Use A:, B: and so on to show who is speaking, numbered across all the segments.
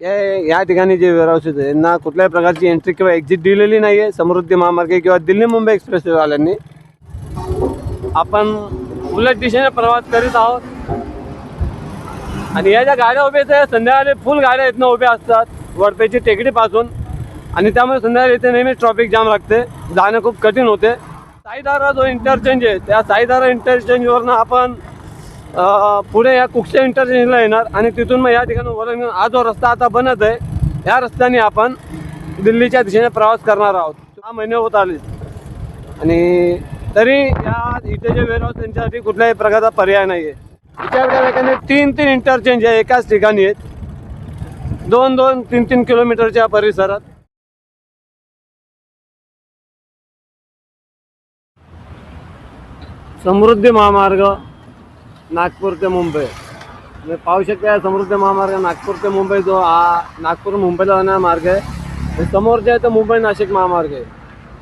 A: या- या ठिकाणी जे वेअरहाऊसेस आहेत यांना कुठल्याही प्रकारची एंट्री किंवा एक्झिट दिलेली नाही आहे समृद्धी महामार्ग किंवा दिल्ली मुंबई एक्सप्रेसवाल्यांनी आपण उलट दिशेने प्रवास करीत आहोत. आणि या ज्या गाड्या उभ्या आहेत संध्याकाळी फुल गाड्या इथनं उभ्या असतात वरपेची टेकडीपासून आणि त्यामुळे संध्याकाळी इथे नेहमी ट्रॉफिक जाम लागते. जाणं खूप कठीण होते. साईदारा जो इंटरचेंज आहे त्या साईदारा इंटरचेंजवरनं आपण पुढे या कुक्षे इंटरचेंजला येणार आणि तिथून मग या ठिकाणी वळण घेऊन हा जो रस्ता आता बनत आहे या रस्त्याने आपण दिल्लीच्या दिशेने प्रवास करणार आहोत. सहा महिने होत आले. आणि तरी या इथे जे वेअरहाऊस त्यांच्यासाठी कुठल्याही प्रकारचा पर्याय नाही आहे इथे आपल्या ठिकाणी तीन तीन इंटरचेंज आहे एकाच ठिकाणी आहेत. दोन दोन तीन तीन किलोमीटरच्या परिसरात. समृद्धी महामार्ग नागपूर ते मुंबई. म्हणजे पाहू शकता समृद्ध महामार्ग नागपूर ते मुंबई जो हा नागपूर मुंबईला जाणारा मार्ग आहे. समोर जे आहे तो मुंबई नाशिक महामार्ग आहे.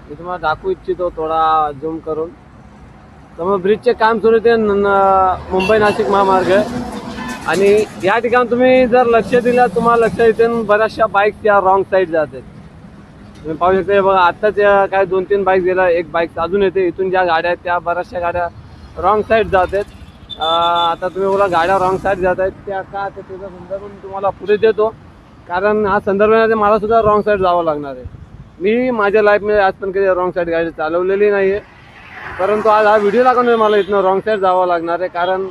A: मी तुम्हाला दाखवू इच्छितो थोडा झूम करून. समोर ब्रिजचे काम सुरू ते न- मुंबई नाशिक महामार्ग आहे. आणि या ठिकाणी तुम्ही जर लक्ष दिलं तुम्हाला लक्ष येते बऱ्याचशा बाईक्स या रॉंग साईड जातात तुम्ही पाहू शकता बघा आत्ताच काय दोन तीन बाईक गेला एक बाईक अजून येते. इथून ज्या गाड्या आहेत त्या बऱ्याचशा गाड्या रॉंग साईड जात आहेत. आता तुम्ही बोला गाड्या रॉंग साईड जात आहेत. त्या का तर त्याचा संदर्भ मी तुम्हाला पुढे देतो. कारण हा संदर्भ मला सुद्धा रॉंग साईड जावं लागणार आहे. मी माझ्या लाईफमध्ये आज पण कधी रॉंग साईड गाडी चालवलेली नाही आहे परंतु आज हा व्हिडिओ लागून मला इथनं रॉंग साईड जावं लागणार आहे. कारण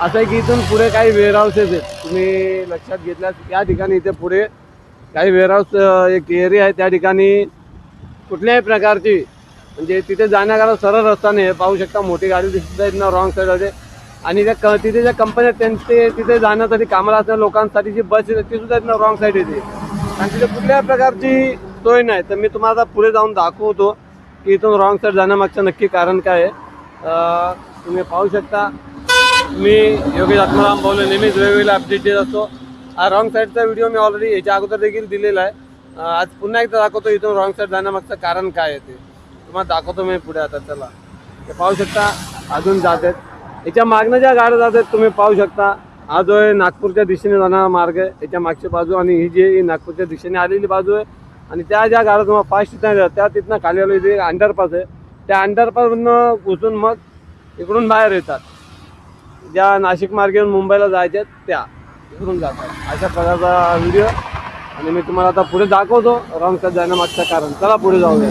A: असं आहे की इथून पुढे काही वेअरहाऊसेस आहेत. तुम्ही लक्षात घेतल्यास या ठिकाणी इथे पुढे काही वेअरहाऊस एक एरिया आहे. त्या ठिकाणी कुठल्याही प्रकारची म्हणजे तिथे जाण्याकरता सरळ रस्ता नाही. पाहू शकता मोठी गाडी दिसत आहे. ना रॉंग साईडमध्ये आणि त्या क तिथे ज्या कंपन्या त्यांचे तिथे जाण्यासाठी कामाला असणाऱ्या लोकांसाठी जी बस येते ती सुद्धा ना रॉंग साईड येते. आणि तिथे कुठल्याही प्रकारची सोय नाही. तर मी तुम्हाला आता पुढे जाऊन दाखवतो की इथून रॉंग साईड जाण्यामागचं नक्की कारण काय आहे. तुम्ही पाहू शकता. मी योगेश आत्माराम बोलले नेहमीच वेगवेगळे अपडेट देत असतो. हा रॉंग साईडचा व्हिडिओ मी ऑलरेडी याच्या अगोदर देखील दिलेला आहे. आज पुन्हा एकदा दाखवतो इथून रॉंग साईड जाण्यामागचं कारण काय आहे ते. तुम्हाला दाखवतो मी पुढे आता चला. ते पाहू शकता अजून जात आहेत. याच्या मागनं ज्या गाड्या जात आहेत तुम्ही पाहू शकता. हा जो आहे नागपूरच्या दिशेने जाणारा मार्ग आहे. याच्या मागची बाजू आणि ही जी ही नागपूरच्या दिशेने आलेली बाजू आहे. आणि त्या ज्या गाड्या तुम्हाला फास्ट तिथं त्या तिथनं खाली आलो इथे अंडरपास आहे. त्या अंडरपासमधनं घुसून मग इकडून बाहेर येतात. ज्या नाशिक मार्गेून मुंबईला जायच्या त्या इकडून जातात. अशा प्रकारचा व्हिडिओ आणि मी तुम्हाला आता पुढे दाखवतो. रॉंग साईड जाण्यामागचं कारण. चला पुढे जाऊया.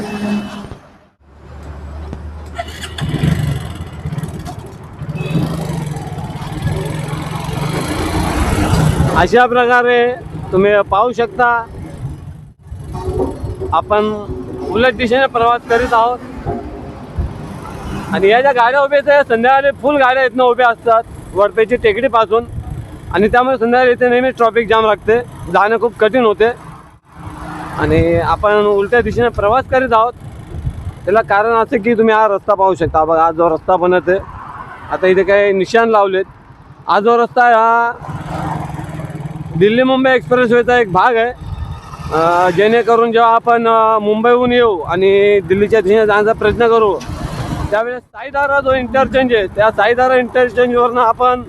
A: अशा प्रकारे तुम्ही पाहू शकता. आपण उलट दिशेने प्रवास करीत आहोत. आणि या ज्या गाड्या उभ्या आहेत संध्याकाळी फुल गाड्या इथनं उभ्या असतात वरपेची टेकडीपासून. आणि त्यामुळे संध्याकाळी इथे नेहमी ट्रॉफिक जाम लागते. जाणं खूप कठीण होते. आणि आपण उलट्या दिशेने प्रवास करीत आहोत. त्याला कारण असं की तुम्ही हा रस्ता पाहू शकता. बघा हा जो रस्ता बनत आहे. आता इथे काही निशाण लावलेत. हा जो रस्ता आहे हा दिल्ली मुंबई एक्सप्रेसवेचा एक भाग आहे. जेणेकरून जेव्हा आपण मुंबईहून येऊ आणि दिल्लीच्या दिशेने जाण्याचा प्रयत्न करू त्यावेळेस साईदारा जो इंटरचेंज आहे त्या साईदारा इंटरचेंजवरनं आपण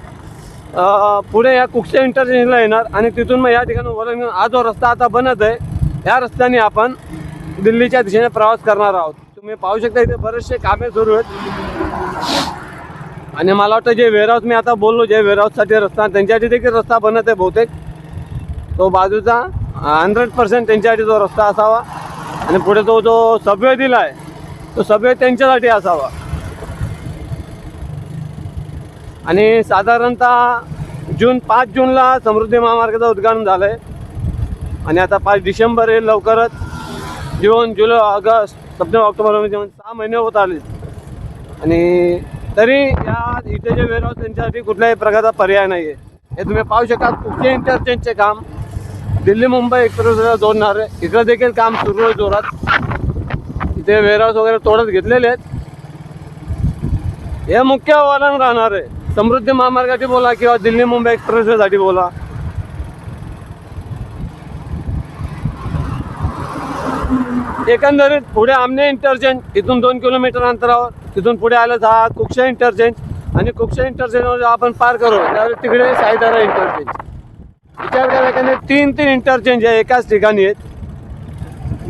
A: पुढे या कुक्षे इंटरचेंजला येणार आणि तिथून मग या ठिकाणी वळण घेऊन हा जो रस्ता आता बनत आहे या रस्त्याने आपण दिल्लीच्या दिशेने प्रवास करणार आहोत. तुम्ही पाहू शकता इथे बरेचसे कामे सुरू आहेत. आणि मला वाटतं जे वेअरहाऊस मी आता बोललो जे वेअरहाऊससाठी रस्ता त्यांच्यासाठी देखील रस्ता बनत आहे बहुतेक. तो बाजूचा हंड्रेड पर्सेंट त्यांच्यासाठी जो रस्ता असावा. आणि पुढे तो जो सबवे दिला आहे तो सबवे त्यांच्यासाठी असावा. आणि साधारणतः जून पाच जूनला समृद्धी महामार्गाचं उद्घाटन झालं आहे आणि आता पाच डिसेंबर आहे लवकरच June July August September October म्हणजे सहा महिने होत आले आणि तरी या इथे जे वेअरहाऊस त्यांच्यासाठी कुठल्याही प्रकारचा पर्याय नाही आहे हे तुम्ही पाहू शकाल कुठचे इंटरचेंजचे काम दिल्ली मुंबई एक्सप्रेसला जोडणार आहे. इकडं देखील काम सुरू आहे जोरात. इथे वेअरहाऊस वगैरे तोडत घेतलेले आहेत. हे मुख्य आव्हान राहणार आहे. समृद्धी महामार्गासाठी बोला किंवा दिल्ली मुंबई एक्सप्रेसवेसाठी बोला. एकंदरीत पुढे आमने इंटरचेंज इथून दोन किलोमीटर अंतरावर तिथून पुढे आलं हा कुक्षा इंटरचेंज? आणि कुक्षा इंटरचेंजवर आपण पार करू? त्यावेळी तिकडे साईदारा इंटरचेंज. त्याच्या तीन तीन इंटरचेंज आहे एकाच ठिकाणी आहेत.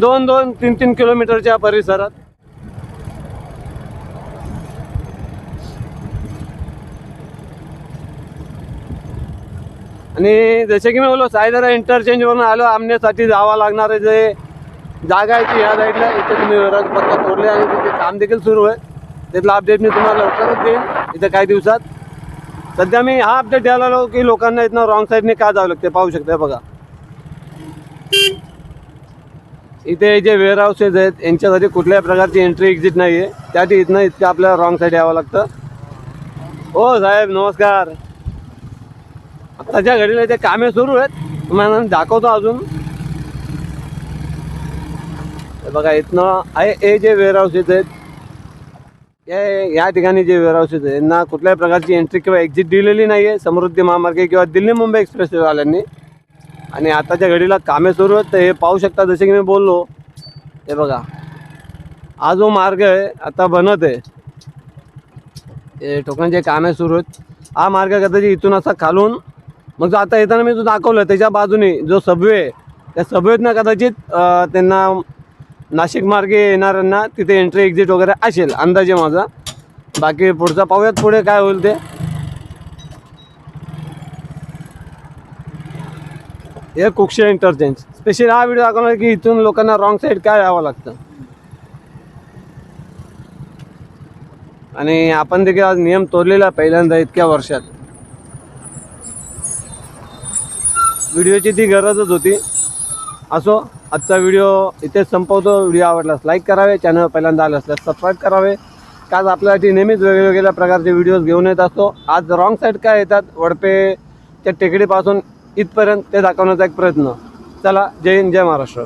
A: दोन दोन तीन तीन किलोमीटरच्या परिसरात. आणि जसे की मी बोललो सायदरा इंटरचेंजवरून आलो आमण्यासाठी जावं लागणारे जे जागा आहे ती ह्या साईडला इथे तुम्ही वरात पत्ता तोडले आणि तिथे काम देखील सुरू आहे. त्यातला अपडेट मी तुम्हाला लवकरच देईन. इथं काही दिवसात. सध्या मी हा अपडेट द्यायला आलो की लोकांना इथनं रॉंग साईडने का जावं लागते पाहू शकता बघा. इथे जे वेअर हाऊसेस आहेत यांच्यासाठी कुठल्याही प्रकारची एंट्री एक्झिट नाही आहे त्यासाठी इथनं इतकं आपल्याला रॉंग साईड यावं लागतं. हो साहेब नमस्कार. आत्ताच्या घडीला इथे कामे सुरू आहेत तुम्हाला दाखवतो अजून. बघा इथनं आहे हे जे वेअर हाऊसेस आहेत हे या ठिकाणी जे वेअर आहेत यांना कुठल्याही प्रकारची एंट्री किंवा एक्झिट दिलेली नाही आहे समृद्धी महामार्ग किंवा दिल्ली मुंबई एक्सप्रेसवाल्यांनी आणि आताच्या घडीला कामे सुरू आहेत तर हे पाहू शकता जसे की मी बोललो. हे बघा. हा जो मार्ग आहे आता बनत आहे. हे ठोकांचे कामे सुरू आहेत हा मार्ग कदाचित इथून असा खालून मग जो आता येताना मी जो दाखवलं त्याच्या बाजूने जो सबवे आहे त्या सबवेतनं कदाचित त्यांना नाशिक मार्गे येणाऱ्यांना तिथे एंट्री एक्झिट वगैरे असेल अंदाजे माझा. बाकी पुढचा पाहूयात पुढे काय होईल ते. हे कुक्षे इंटरचेंज स्पेशल हा व्हिडिओ दाखवणार की इथून लोकांना रॉंग साईड काय यावं लागतं. आणि आपण देखील आज नियम तोडलेला पहिल्यांदा इतक्या वर्षात. व्हिडिओची ती गरजच होती. असो आजचा व्हिडिओ इथेच संपवतो. व्हिडिओ आवडल्यास लाईक करावे चॅनल पहिल्यांदा आलं असल्यास सबस्क्राईब करावे. आज आपल्यासाठी नेहमीच वेगवेगळ्या प्रकारचे व्हिडिओज घेऊन येत असतो. आज रॉंग साईड काय येतात? वडपेच्या टेकडीपासून इथपर्यंत ते दाखवण्याचा एक प्रयत्न. चला जय हिंद जय महाराष्ट्र.